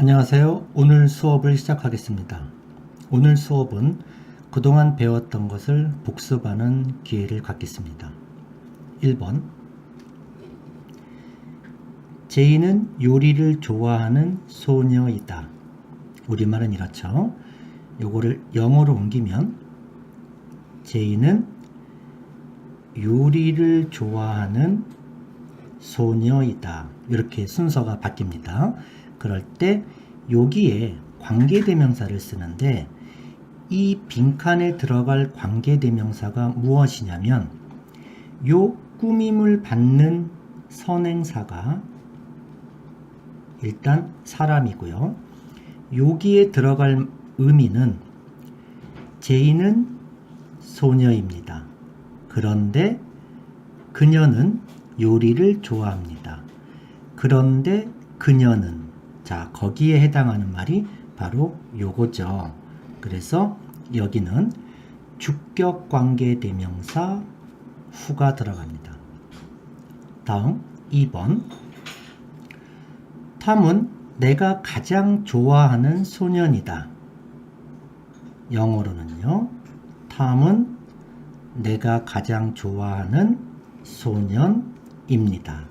안녕하세요. 오늘 수업을 시작하겠습니다. 오늘 수업은 그동안 배웠던 것을 복습하는 기회를 갖겠습니다. 1번. 제이는 요리를 좋아하는 소녀이다. 우리말은 이렇죠. 요거를 영어로 옮기면 제이는 요리를 좋아하는 소녀이다. 이렇게 순서가 바뀝니다. 그럴 때 여기에 관계대명사를 쓰는데 이 빈칸에 들어갈 관계대명사가 무엇이냐면 요 꾸밈을 받는 선행사가 일단 사람이고요. 여기에 들어갈 의미는 제이는 소녀입니다. 그런데 그녀는 요리를 좋아합니다. 그런데 그녀는 자, 거기에 해당하는 말이 바로 요거죠. 그래서 여기는 주격 관계 대명사 후가 들어갑니다. 다음 2번. 탐은 내가 가장 좋아하는 소년이다. 영어로는요. 탐은 내가 가장 좋아하는 소년입니다.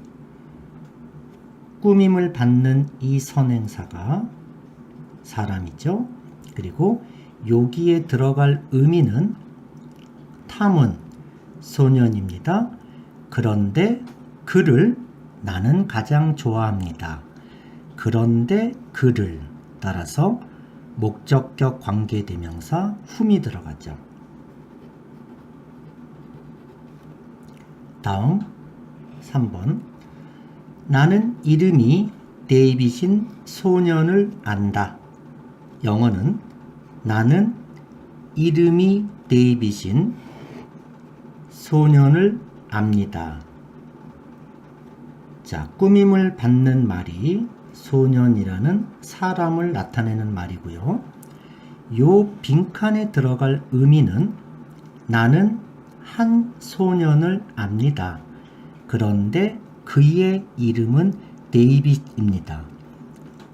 꾸밈을 받는 이 선행사가 사람이죠. 그리고 여기에 들어갈 의미는 탐은 소년입니다. 그런데 그를 나는 가장 좋아합니다. 그런데 그를 따라서 목적격 관계대명사 훔이 들어가죠. 다음 3번 나는 이름이 데이빗인 소년을 안다. 영어는 나는 이름이 데이빗인 소년을 압니다. 자, 꾸밈을 받는 말이 소년이라는 사람을 나타내는 말이고요. 요 빈칸에 들어갈 의미는 나는 한 소년을 압니다. 그런데 그의 이름은 데이빗입니다.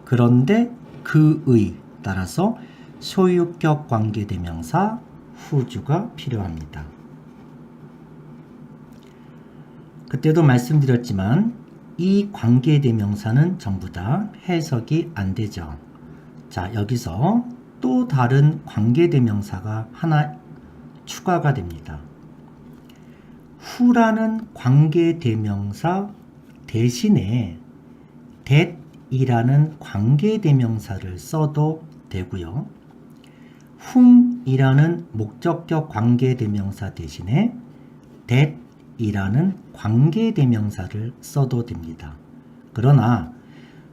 그런데 그의 따라서 소유격 관계대명사 후주가 필요합니다. 그때도 말씀드렸지만 이 관계대명사는 전부 다 해석이 안 되죠. 자, 여기서 또 다른 관계대명사가 하나 추가가 됩니다. 후라는 관계대명사 대신에 that이라는 관계대명사를 써도 되고요. 훔이라는 목적격 관계대명사 대신에 that이라는 관계대명사를 써도 됩니다. 그러나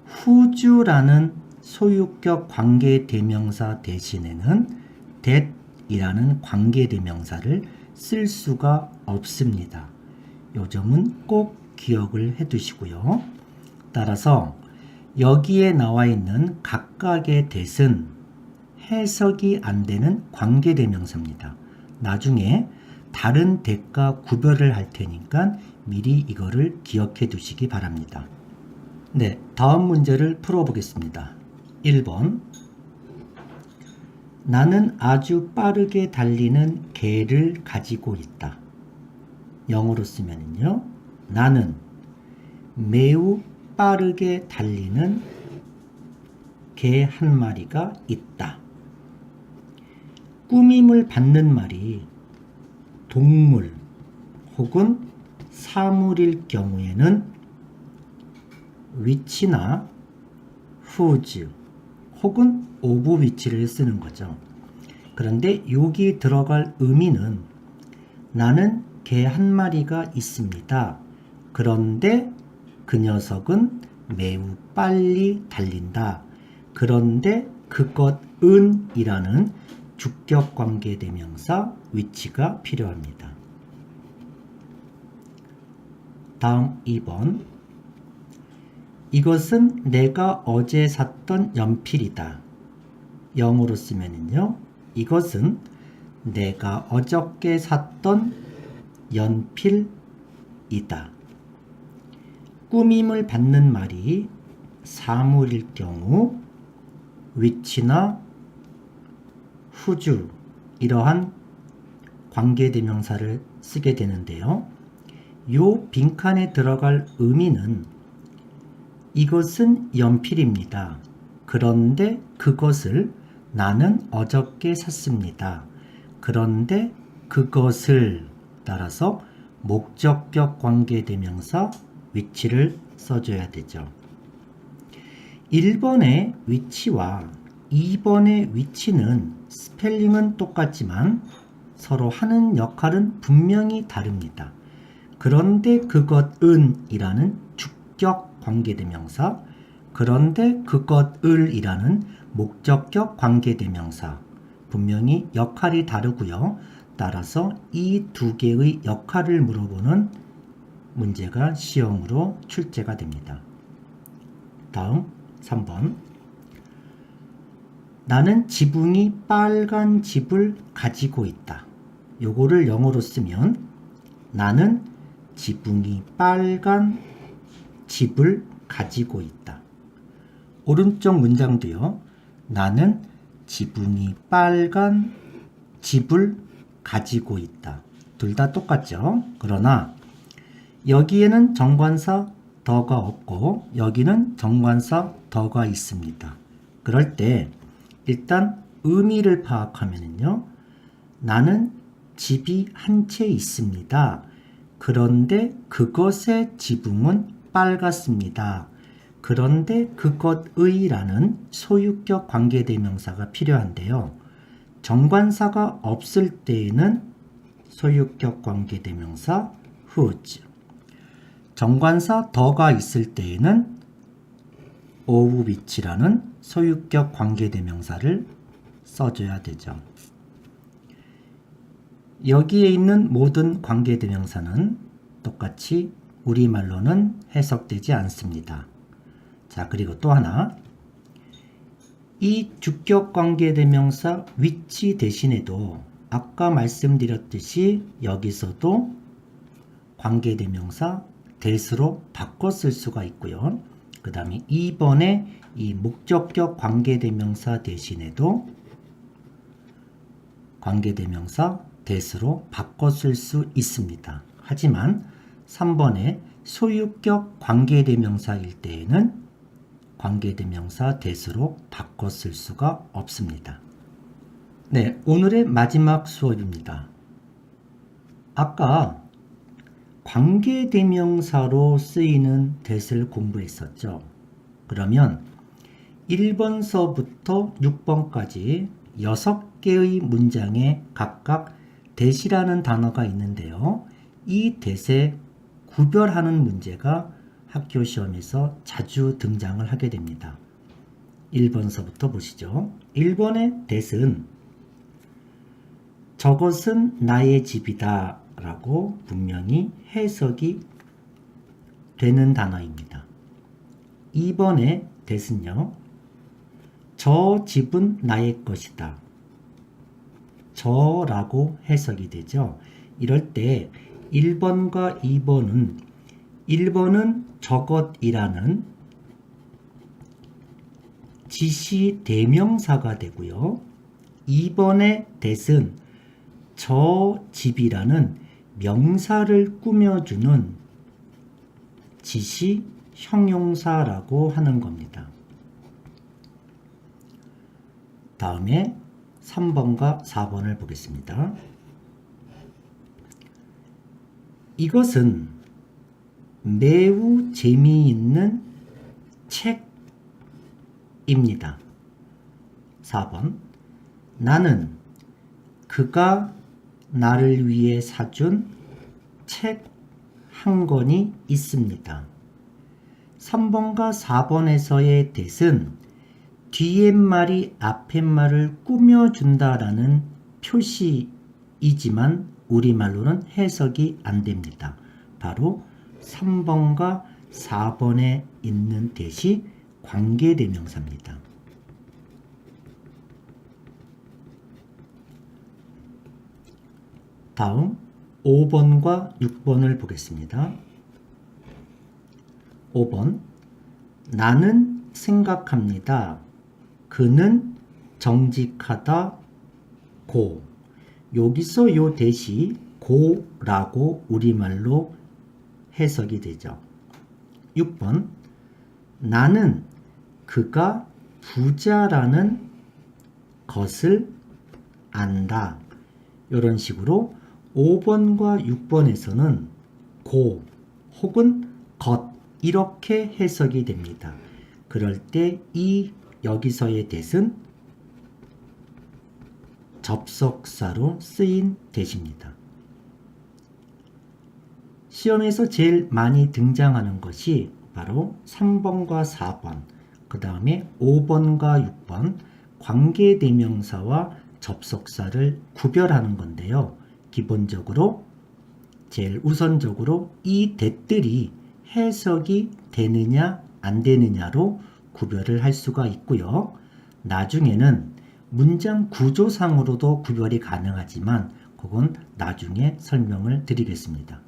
후주라는 소유격 관계대명사 대신에는 that이라는 관계대명사를 쓸 수가 없습니다. 요 점은 꼭 기억을 해 두시고요. 따라서 여기에 나와 있는 각각의 대은 해석이 안 되는 관계대명사입니다. 나중에 다른 대가 구별을 할 테니까 미리 이거를 기억해 두시기 바랍니다. 네, 다음 문제를 풀어보겠습니다. 1번. 나는 아주 빠르게 달리는 개를 가지고 있다. 영어로 쓰면요. 나는 매우 빠르게 달리는 개 한 마리가 있다. 꾸밈을 받는 말이 동물 혹은 사물일 경우에는 위치나 whose 혹은 오브 위치를 쓰는 거죠. 그런데 여기 들어갈 의미는 나는 개 한 마리가 있습니다. 그런데 그 녀석은 매우 빨리 달린다. 그런데 그것은 이라는 주격 관계 대명사 위치가 필요합니다. 다음 2번. 이것은 내가 어제 샀던 연필이다. 영어로 쓰면은요. 이것은 내가 어저께 샀던 연필이다. 꾸밈을 받는 말이 사물일 경우 위치나 후주 이러한 관계대명사를 쓰게 되는데요. 요 빈칸에 들어갈 의미는 이것은 연필입니다. 그런데 그것을 나는 어저께 샀습니다. 그런데 그것을 따라서 목적격 관계대명사 위치를 써줘야 되죠. 1번의 위치와 2번의 위치는 스펠링은 똑같지만 서로 하는 역할은 분명히 다릅니다. 그런데 그것은 이라는 주격 관계대명사, 그런데 그것을 이라는 목적격 관계대명사, 분명히 역할이 다르고요. 따라서 이 두 개의 역할을 물어보는 문제가 시험으로 출제가 됩니다. 다음 3번. 나는 지붕이 빨간 집을 가지고 있다. 요거를 영어로 쓰면 나는 지붕이 빨간 집을 가지고 있다. 오른쪽 문장도요. 나는 지붕이 빨간 집을 가지고 있다. 둘 다 똑같죠. 그러나 여기에는 정관사 더가 없고 여기는 정관사 더가 있습니다. 그럴 때 일단 의미를 파악하면요. 나는 집이 한 채 있습니다. 그런데 그것의 지붕은 빨갛습니다. 그런데 그것의라는 소유격 관계대명사가 필요한데요. 정관사가 없을 때에는 소유격 관계대명사 whose 정관사 더가 있을 때에는 of which라는 소유격 관계대명사를 써줘야 되죠. 여기에 있는 모든 관계대명사는 똑같이 우리말로는 해석되지 않습니다. 자, 그리고 또 하나. 이 주격 관계대명사 위치 대신에도 아까 말씀드렸듯이 여기서도 관계대명사 대수로 바꿔 쓸 수가 있고요. 그 다음에 2번에 이 목적격 관계대명사 대신에도 관계대명사 대수로 바꿔 쓸 수 있습니다. 하지만 3번에 소유격 관계대명사일 때에는 관계대명사 대수로 바꿔 쓸 수가 없습니다. 네, 오늘의 마지막 수업입니다. 아까 관계대명사로 쓰이는 대를 공부했었죠. 그러면 1번서부터 6번까지 6개의 문장에 각각 대시라는 단어가 있는데요. 이 대세 구별하는 문제가 학교 시험에서 자주 등장을 하게 됩니다. 1번서부터 보시죠. 1번의 대은 저것은 나의 집이다 라고 분명히 해석이 되는 단어입니다. 2번의 대은요. 저 집은 나의 것이다. 저라고 해석이 되죠. 이럴 때 1번과 2번은 1번은 저것이라는 지시 대명사가 되고요. 2번의 대은 저 집이라는 명사를 꾸며주는 지시 형용사라고 하는 겁니다. 다음에 3번과 4번을 보겠습니다. 이것은 매우 재미있는 책입니다. 4번. 나는 그가 나를 위해 사준 책 한 권이 있습니다. 3번과 4번에서의 대은 뒤에 말이 앞에 말을 꾸며준다라는 표시이지만 우리말로는 해석이 안 됩니다. 바로 3번과 4번에 있는 대시 관계대명사입니다. 다음 5번과 6번을 보겠습니다. 5번 나는 생각합니다. 그는 정직하다 고 여기서 요 대시 고라고 우리말로 해석이 되죠. 6번 나는 그가 부자라는 것을 안다. 이런 식으로 5번과 6번에서는 고 혹은 것 이렇게 해석이 됩니다. 그럴 때 이 여기서의 대은 접속사로 쓰인 대시입니다. 시험에서 제일 많이 등장하는 것이 바로 3번과 4번, 그 다음에 5번과 6번 관계대명사와 접속사를 구별하는 건데요. 기본적으로 제일 우선적으로 이 대들이 해석이 되느냐 안 되느냐로 구별을 할 수가 있고요. 나중에는 문장 구조상으로도 구별이 가능하지만 그건 나중에 설명을 드리겠습니다.